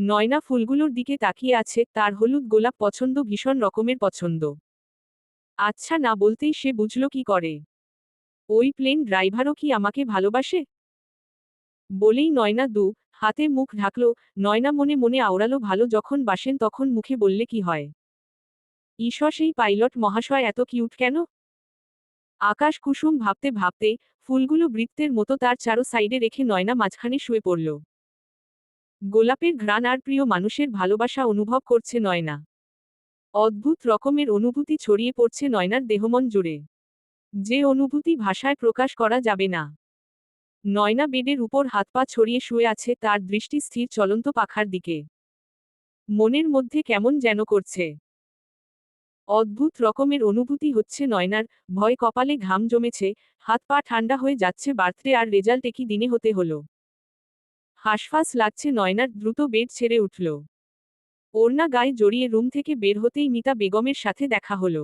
নয়না ফুলগুলোর দিকে তাকিয়ে আছে, তার হলুদ গোলাপ পছন্দ ভীষণ রকমের পছন্দ। আচ্ছা না বলতেই সে বুঝল কি করে। ওই প্লেন ড্রাইভারও কি আমাকে ভালোবাসে? বলেই নয়না দু হাতে মুখ ঢাকল, নয়না মনে মনে আওড়ালো ভালো যখন বাসেন তখন মুখে বললে কি হয়? ঈশ্বর সেই পাইলট মহাশয় এত কিউট কেন? আকাশ কুসুম ভাবতে ভাবতে ফুলগুলো বৃত্তের মতো তার চারো সাইডে রেখে নয়না মাঝখানে শুয়ে পড়ল। গোলাপের ঘ্রাণ আর প্রিয় মানুষের ভালোবাসা অনুভব করছে নয়না। অদ্ভুত রকমের অনুভূতি ছড়িয়ে পড়ছে নয়নার দেহমন জুড়ে। যে অনুভূতি ভাষায় প্রকাশ করা যাবে না। নয়না বেডের উপর হাত পা ছড়িয়ে শুয়ে আছে তার দৃষ্টি স্থির চলন্ত পাখার দিকে। মনের মধ্যে কেমন যেন করছে। অদ্ভুত রকমের অনুভূতি হচ্ছে নয়নার, ভয় কপালে ঘাম জমেছে, হাত পা ঠান্ডা হয়ে যাচ্ছে বার্থডে আর রেজাল্ট একই দিনে হতে হলো। হাসফাস লাগছে নয়নার দ্রুত বেড ছেড়ে উঠল। ওড়না গায়ে জড়িয়ে রুম থেকে বের হতেই মিতা বেগমের সাথে দেখা হল।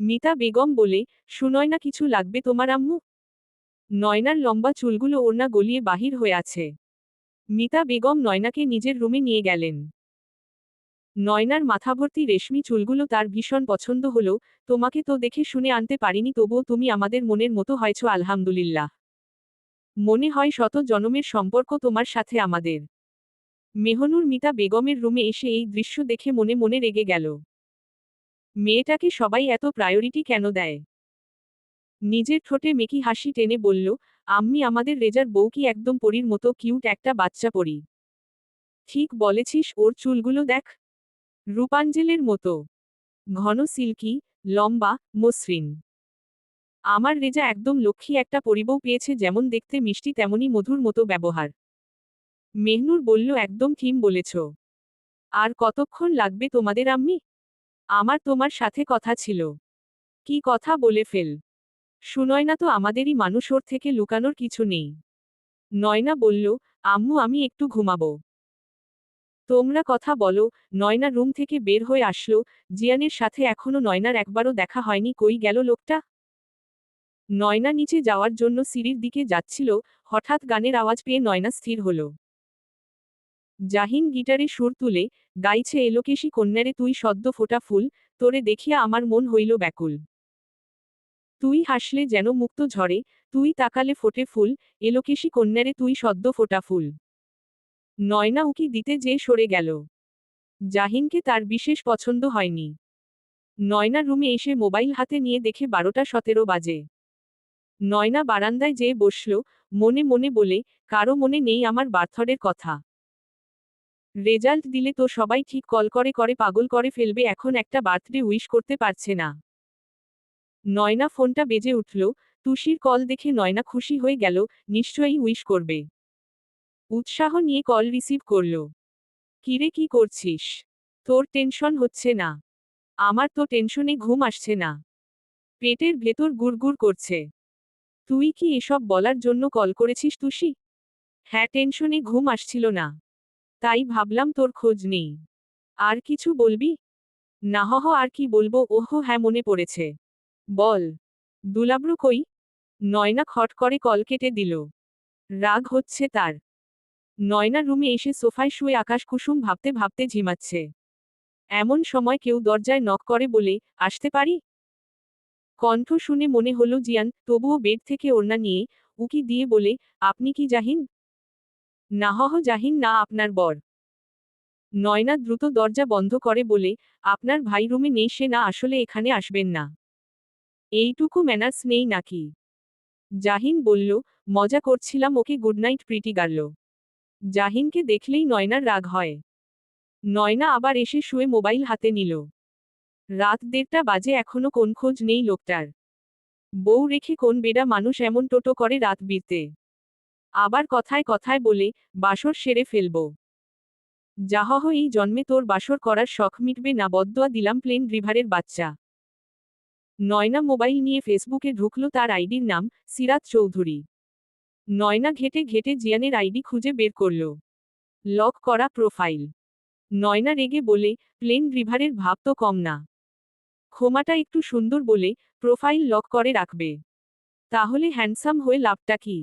মিতা বেগম বলে, সুনয়না কিছু লাগবে তোমার আম্মু? নয়নার লম্বা চুলগুলো ওড়না গলিয়ে বাহির হয়ে আছে। মিতা বেগম নয়নাকে নিজের রুমে নিয়ে গেলেন। নয়নার মাথাভর্তি রেশমি চুলগুলো তার ভীষণ পছন্দ হলো, তোমাকে তো দেখে শুনে আনতে পারিনি তবুও তুমি আমাদের মনের মতো হয়েছ, আলহামদুলিল্লাহ। মনে হয় শত জনমের সম্পর্ক তোমার সাথে আমাদের। মেহনুর মিতা বেগমের রুমে এসে এই দৃশ্য দেখে মনে মনে রেগে গেল। মেয়েটাকে সবাই এত প্রায়োরিটি কেন দেয়? নিজের ঠোঁটে মেকি হাসি টেনে বলল, আম্মি, আমাদের রেজার বউ কি একদম পরীর মতো কিউট একটা বাচ্চা পরি। ঠিক বলেছিস, ওর চুলগুলো দেখ। রূপাঞ্জেলের মতো। ঘন, সিল্কি, লম্বা, মসৃণ। আমার রেজা একদম লক্ষ্মী একটা পরিবউ পেয়েছে যেমন দেখতে মিষ্টি তেমনি মধুর মতো ব্যবহার। মেহনুর বলল, একদম থিম বলেছ। আর কতক্ষণ লাগবে তোমাদের আম্মি? আমার তোমার সাথে কথা ছিল। কি কথা বলে ফেল। শুনয় না তো আমাদেরই মানুষ, ওর থেকে লুকানোর কিছু নেই। নয়না বলল, আম্মু, আমি একটু ঘুমাবো। তোমরা কথা বলো। নয়না রুম থেকে বের হয়ে আসলো। জিয়ানের সাথে এখনও নয়নার একবারও দেখা হয়নি। কই গেল লোকটা? নয়না নিচে যাওয়ার জন্য সিঁড়ির দিকে যাচ্ছিল, হঠাৎ গানের আওয়াজ পেয়ে নয়না স্থির হল। জাহিন গিটারে সুর তুলে, গাইছে, এলোকেশি কন্যারে, তুই সদ্য ফোটা ফুল, তোরে দেখিয়া আমার মন হইল ব্যাকুল। তুই হাসলে যেন মুক্ত ঝরে তুই তাকালে ফোটে ফুল, এলোকেশি কন্যারে, তুই সদ্য ফোটা ফুল। নয়না উকি দিতে যে সরে গেল। জাহিনকে তার বিশেষ পছন্দ হয়নি। নয়না রুমে এসে মোবাইল হাতে নিয়ে দেখে বারোটা সতেরো বাজে। নয়না বারান্দায় যেয়ে বসল, মনে মনে বলে, কারও মনে নেই আমার বার্থডের কথা। রেজাল্ট দিলে তো সবাই ঠিক কল করে করে পাগল করে ফেলবে, এখন একটা বার্থডে উইশ করতে পারছে না। নয়না ফোনটা বেজে উঠল, তুষির কল দেখে নয়না খুশি হয়ে গেল, নিশ্চয়ই উইশ করবে। উৎসাহ নিয়ে কল রিসিভ করল, কিরে, কি করছিস? তোর টেনশন হচ্ছে না। আমার তো টেনশনে ঘুম আসছে না। পেটের ভেতর গুড়গুড় করছে। তুই কি এসব বলার জন্য কল করেছিস তুষি? হ্যাঁ টেনশনে ঘুম আসছিল না। তাই ভাবলাম তোর খোঁজ নেই। আর কিছু বলবি? না হহ আর কি বলব? ওহ হ্যাঁ মনে পড়েছে। বল। দুলাব্রু কই? নয়না খট করে কল কেটে দিল। রাগ হচ্ছে তার। নয়না রুমে এসে সোফায় শুয়ে আকাশ কুসুম ভাবতে ভাবতে ঝিমাচ্ছে। এমন সময় কেউ দরজায় নক করে বলে, আসতে পারি? কণ্ঠ শুনে মনে হলো, জিয়ান, তবুও বেড থেকে ওড়না নিয়ে উকি দিয়ে বলে, আপনি কি জাহিন? না হহ জাহিন, না আপনার বর। নয়না দ্রুত দরজা বন্ধ করে বলে, আপনার ভাই রুমে নেই, সে না আসলে এখানে আসবেন না। এইটুকু ম্যানার্স নেই নাকি? জাহিন বলল, মজা করছিলাম, okay good night, pretty girl. জাহিনকে দেখলেই নয়নার রাগ হয়। নয়না আবার এসে শুয়ে মোবাইল হাতে নিল। রাত দেড়টা বাজে এখনও কোন খোঁজ নেই লোকটার। বউ রেখে কোন বেডা মানুষ এমন টোটো করে রাত বিরতে। আবার কথায় কথায় বলে, বাসর সেরে ফেলব। যাহহ এই জন্মে তোর বাসর করার শখ মিটবে না বদোয়া দিলাম প্লেন রিভারের বাচ্চা। নয়না মোবাইল নিয়ে ফেসবুকে ঢুকল তার আইডির নাম, সিরাত চৌধুরী। নয়না ঘেটে ঘেটে জিয়ানের আইডি খুঁজে বের করল। লক করা প্রোফাইল। নয়না রেগে বলে, প্লেন রিভারের ভাব তো কম না। ক্ষমাটা একটু সুন্দর বলে প্রোফাইল লক করে রাখবে। তাহলে হ্যান্ডসাম হয়ে লাভটা কি?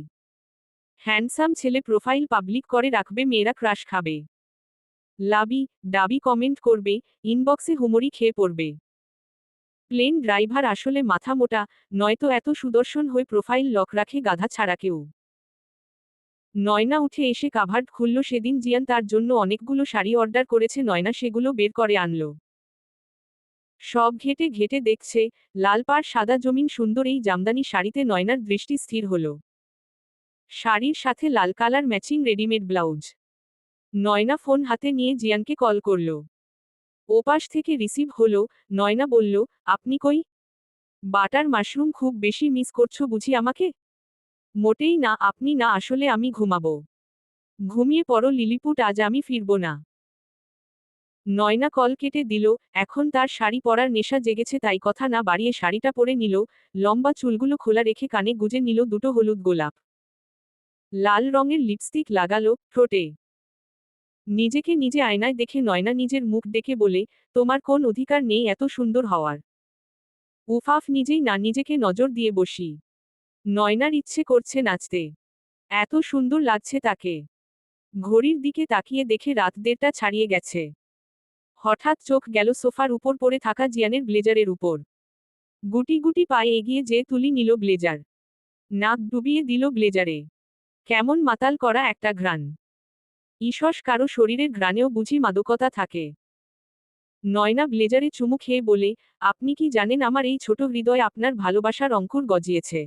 হ্যান্ডসাম ছেলে প্রোফাইল পাবলিক করে রাখবে, মেয়েরা ক্রাশ খাবে। লাবি, ডাবি কমেন্ট করবে, ইনবক্সে হুমড়ি খেয়ে পড়বে। প্লেন ড্রাইভার আসলে মাথা মোটা, নয়তো এত সুদর্শন হয়ে প্রোফাইল লক রাখে গাধা ছাড়া কেউ। নয়না উঠে এসে কাভার্ড খুলল, সেদিন জিয়ান তার জন্য অনেকগুলো শাড়ি অর্ডার করেছে, নয়না সেগুলো বের করে আনলো। সব ঘেটে ঘেটে দেখছে লাল পাড় সাদা জমিন সুন্দর এই জামদানি শাড়িতে নয়নার দৃষ্টি স্থির হল। শাড়ির সাথে লাল colour matching readymade blouse. Nayna phone হাতে নিয়ে জিয়ানকে কল করল। ওপাশ থেকে রিসিভ হলো, নয়না বলল, আপনি কই? বাটার মাশরুম খুব বেশি মিস করছ বুঝি আমাকে? মোটেই না, আপনি না, আসলে আমি ঘুমাবো। ঘুমিয়ে পড়ো লিলিপুট, আজ আমি ফিরব না। নয়না কল কেটে দিল, এখন তার শাড়ি পরার নেশা জেগেছে তাই কথা না বাড়িয়ে শাড়িটা পরে নিল, লম্বা চুলগুলো খোলা রেখে কানে গুজে নিল দুটো হলুদ গোলাপ। লাল রঙের লিপস্টিক লাগালো, ঠোঁটে। নিজেকে নিজে আয়নায় দেখে নয়না নিজের মুখ দেখে বলে, তোমার কোন অধিকার নেই এত সুন্দর হওয়ার? উফাফ নিজেই না, নিজেকে নজর দিয়ে বসি। নয়নার ইচ্ছে করছে নাচতে। এত সুন্দর লাগছে তাকে। ঘড়ির দিকে তাকিয়ে দেখে রাত দেড়টা ছাড়িয়ে গেছে। হঠাৎ চোখ গেল সোফার উপর পড়ে থাকা জিয়ানের ব্লেজারের উপর। গুটি গুটি পায়ে এগিয়ে যে তুলি নিল ব্লেজার। নাক ডুবিয়ে দিল ব্লেজারে। কেমন মাতাল করা একটা ঘ্রাণ। ঈশস কারও শরীরের ঘ্রাণেও বুঝি মাদকতা থাকে। নয়না ব্লেজারে চুমু খেয়ে বলে, আপনি কি জানেন আমার এই ছোট হৃদয় আপনার ভালোবাসার অঙ্কুর গজিয়েছে?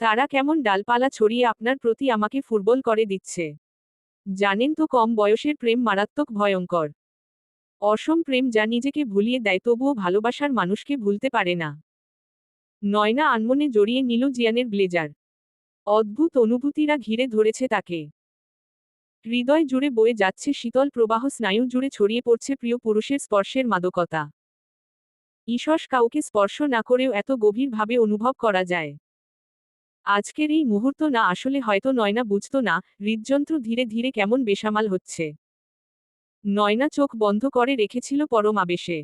তারা কেমন ডালপালা ছড়িয়ে আপনার প্রতি আমাকে ফুটবল করে দিচ্ছে। জানেন তো কম বয়সের প্রেম মারাত্মক ভয়ঙ্কর। অসম প্রেম যা নিজেকে ভুলিয়ে দেয় তবুও ভালোবাসার মানুষকে ভুলতে পারে না। নয়না আনমনে জড়িয়ে নিল জিয়ানের ব্লেজার। অদ্ভুত অনুভূতিরা ঘিরে ধরেছে তাকে। হৃদয় জুড়ে বয়ে যাচ্ছে শীতল প্রবাহ, স্নায়ু জুড়ে ছড়িয়ে পড়ছে প্রিয় পুরুষের স্পর্শের মাদকতা। ঈশস কাউকে স্পর্শ না করেও এত গভীরভাবে অনুভব করা যায়। আজকের এই মুহূর্ত না আসলে হয়তো নয়না বুঝত না, হৃদযন্ত্র ধীরে ধীরে কেমন বেসামাল হচ্ছে। নয়না চোখ বন্ধ করে রেখেছিল পরম আবেশে।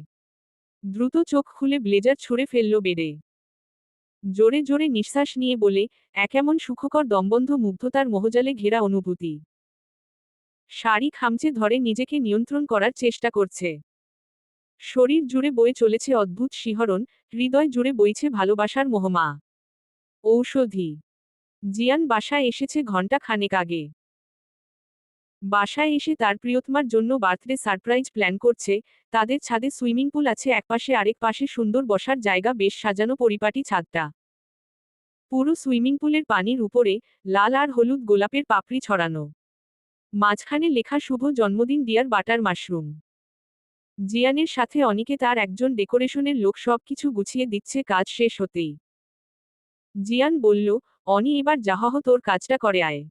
দ্রুত চোখ খুলে ব্লেজার ছুঁড়ে ফেলল বেড়ে। জোরে জোরে নিঃশ্বাস নিয়ে বলে এক এমন সুখকর দমবন্ধ মুগ্ধতার মোহজালে ঘেরা অনুভূতি। শাড়ি খামচে ধরে নিজেকে নিয়ন্ত্রণ করার চেষ্টা করছে। শরীর জুড়ে বয়ে চলেছে অদ্ভুত শিহরণ, হৃদয় জুড়ে বইছে ভালোবাসার মোহমা। ঔষধি। জিয়ান বাসায় এসেছে ঘণ্টা খানেক আগে। বাসায় এসে তার প্রিয়তমার জন্য বার্থডে সারপ্রাইজ প্ল্যান করছে, তাদের ছাদে সুইমিং পুল আছে, একপাশে আরেক পাশে সুন্দর বসার জায়গা, বেশ সাজানো পরিপাটি ছাদটা। পুরো সুইমিং পুলের পানির উপরে লাল আর হলুদ গোলাপের পাপড়ি ছড়ানো। মাঝখানে লেখা শুভ জন্মদিন ডিয়ার বাটার মাশরুম। জিয়ানের সাথে অনিকে তার একজন ডেকোরেশনের লোক সব কিছু গুছিয়ে দিচ্ছে, কাজ শেষ হতেই। জিয়ান বলল, অনি এবার যাহহ তোর কাজটা করে আয়।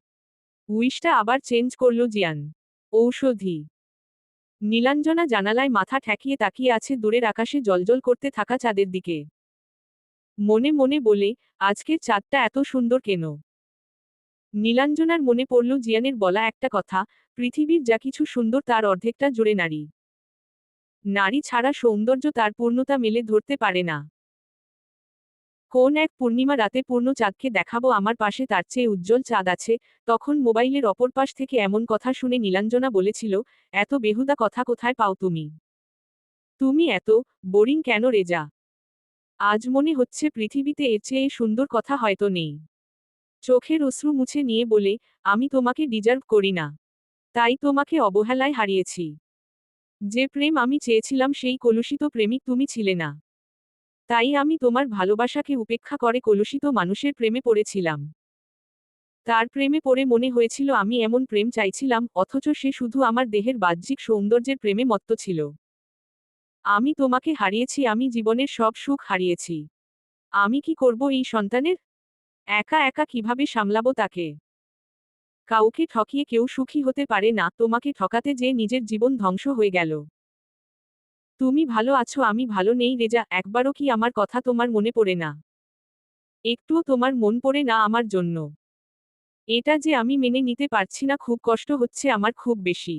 উইশটা আবার চেঞ্জ করল জিয়ান। ঔষধি। নীলাঞ্জনা জানালায় মাথা ঠেকিয়ে তাকিয়ে আছে দূরের আকাশে জলজল করতে থাকা চাঁদের দিকে। মনে মনে বলে, আজকের চাঁদটা এত সুন্দর কেন? নীলাঞ্জনার মনে পড়ল জিয়ানের বলা একটা কথা, পৃথিবীর যা কিছু সুন্দর তার অর্ধেকটা জুড়ে নারী। নারী ছাড়া সৌন্দর্য তার পূর্ণতা মেলে ধরতে পারে না। কোন এক পূর্ণিমা রাতে পূর্ণ চাঁদকে দেখাবো আমার পাশে তার চেয়ে উজ্জ্বল চাঁদ আছে, তখন মোবাইলের অপর পাশ থেকে এমন কথা শুনে নীলাঞ্জনা বলেছিল, এত বেহুদা কথা কোথায় পাও তুমি? তুমি এত বোরিং কেন রেজা আজ মনে হচ্ছে পৃথিবীতে এর চেয়ে সুন্দর কথা হয়তো নেই। চোখের অশ্রু মুছে নিয়ে বলে, আমি তোমাকে ডিজার্ভ করি না। তাই তোমাকে অবহেলায় হারিয়েছি। যে প্রেম আমি চেয়েছিলাম সেই কলুষিত প্রেমিক তুমি ছিলে না। তাই আমি তোমার ভালোবাসাকে উপেক্ষা করে কলুষিত মানুষের প্রেমে পড়েছিলাম। তার প্রেমে পড়ে মনে হয়েছিল আমি এমন প্রেম চাইছিলাম, অথচ সে শুধু আমার দেহের বাহ্যিক সৌন্দর্যের প্রেমে মত্ত ছিল। আমি তোমাকে হারিয়েছি, আমি জীবনের সব সুখ হারিয়েছি। আমি কি করব এই সন্তানের? একা একা কীভাবে সামলাবো তাকে? কাউকে ঠকিয়ে কেউ সুখী হতে পারে না, তোমাকে ঠকাতে যে নিজের জীবন ধ্বংস হয়ে গেল। তুমি ভালো আছো, আমি ভালো নেই রেজা, একবারও কি আমার কথা তোমার মনে পড়ে না? একটুও তোমার মন পড়ে না আমার জন্য। এটা যে আমি মেনে নিতে পারছি না, খুব কষ্ট হচ্ছে আমার খুব বেশি।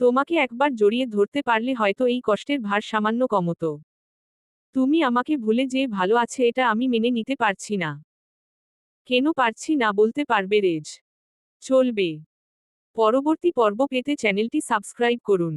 তোমাকে একবার জড়িয়ে ধরতে পারলে হয়তো এই কষ্টের ভার সামান্য কমতো। তুমি আমাকে ভুলে যে ভালো আছে, এটা আমি মেনে নিতে পারছি না। কেন পারছি না বলতে পারবে রেজ। চলবে। পরবর্তী পর্ব পেতে চ্যানেলটি সাবস্ক্রাইব করুন।